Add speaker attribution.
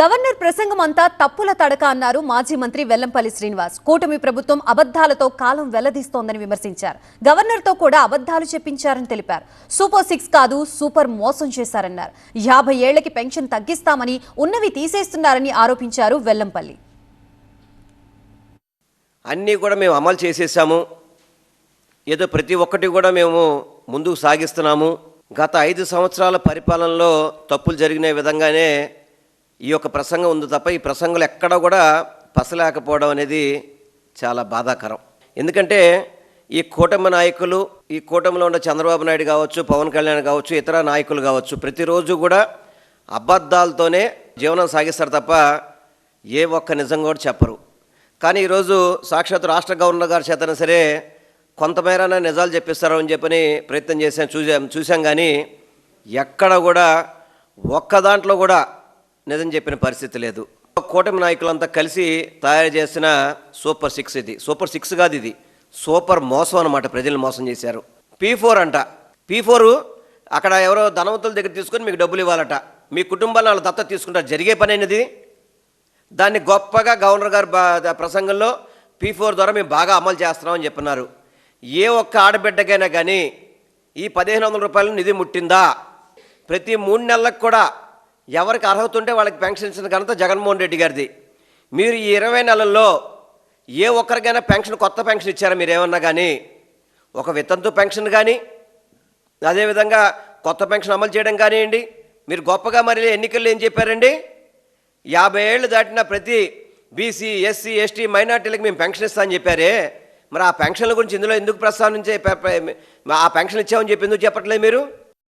Speaker 1: Governor ప్రసంగం అంతా తప్పుల తడక అన్నారు మాజీ మంత్రి వెల్లంపల్లి శ్రీనివాస్. కూటమి ప్రభుత్వం అబద్ధాలతో కాలం వెల్లదీస్తోందని విమర్శించారు. గవర్నర్తో కూడా అబద్ధాలు చెప్పించారని తెలిపారు. సూపర్ సిక్స్ కాదు సూపర్ మోసం చేశారన్నారు. యాభై ఏళ్ళకి పెన్షన్ తగ్గిస్తామని ఉన్నవి తీసేస్తున్నారని ఆరోపించారు వెల్లంపల్లి.
Speaker 2: అన్నీ కూడా మేము అమలు చేసేసాము. ఏదో ప్రతి ఒక్కటి కూడా మేము ముందుకు సాగిస్తున్నాము. గత ఐదు సంవత్సరాల పరిపాలనలో తప్పులు జరిగిన విధంగానే ఈ యొక్క ప్రసంగం ఉంది తప్ప ఈ ప్రసంగంలో ఎక్కడ కూడా పసలేకపోవడం అనేది చాలా బాధాకరం. ఎందుకంటే ఈ కూటమి నాయకులు ఈ కూటమిలో ఉన్న చంద్రబాబు నాయుడు కావచ్చు పవన్ కళ్యాణ్ కావచ్చు ఇతర నాయకులు కావచ్చు ప్రతిరోజు కూడా అబద్ధాలతోనే జీవనం సాగిస్తారు తప్ప ఏ ఒక్క నిజం కూడా చెప్పరు. కానీ ఈరోజు సాక్షాత్ రాష్ట్ర గవర్నర్ గారి చేతన సరే కొంతమేరైనా నిజాలు చెప్పిస్తారు అని చెప్పని ప్రయత్నం చేశాం చూసాం చూసాం కానీ ఎక్కడ కూడా ఒక్క దాంట్లో కూడా నిజం చెప్పిన పరిస్థితి లేదు. కూటమి నాయకులంతా కలిసి తయారు చేసిన సూపర్ సిక్స్ ఇది. సూపర్ సిక్స్ కాదు ఇది. సూపర్ మోసం అనమాట ప్రజలు మోసం చేశారు. పీ ఫోర్ అంట. పీ ఫోర్ అక్కడ ఎవరో ధనవంతుల దగ్గర తీసుకొని మీకు డబ్బులు ఇవ్వాలట. మీ కుటుంబాలను వాళ్ళు దత్త తీసుకుంటారు. జరిగే పని అయినది దాన్ని గొప్పగా గవర్నర్ గారు ప్రసంగంలో పీ ఫోర్ ద్వారా మేము బాగా అమలు చేస్తున్నామని చెప్పినారు. ఏ ఒక్క ఆడబిడ్డకైనా కానీ ఈ పదిహేను వందల రూపాయలు నిధి ముట్టిందా? ప్రతి మూడు నెలలకు కూడా ఎవరికి అర్హత ఉంటే వాళ్ళకి పెన్షన్ ఇచ్చిన ఘనత జగన్మోహన్ రెడ్డి గారిది. మీరు ఈ ఇరవై నెలల్లో ఏ ఒక్కరికైనా పెన్షన్ కొత్త పెన్షన్ ఇచ్చారా మీరు ఏమన్నా కానీ ఒక వితంతు పెన్షన్ కానీ అదేవిధంగా కొత్త పెన్షన్ అమలు చేయడం కానివ్వండి మీరు గొప్పగా మరి ఎన్నికల్లో ఏం చెప్పారండి? యాభై ఏళ్ళు దాటిన ప్రతి బీసీ ఎస్సీ ఎస్టీ మైనార్టీలకు మేము పెన్షన్ ఇస్తామని చెప్పారే. మరి ఆ పెన్షన్ల గురించి ఇందులో ఎందుకు ప్రస్తావించే ఆ పెన్షన్ ఇచ్చామని చెప్పి ఎందుకు చెప్పట్లేదు మీరు?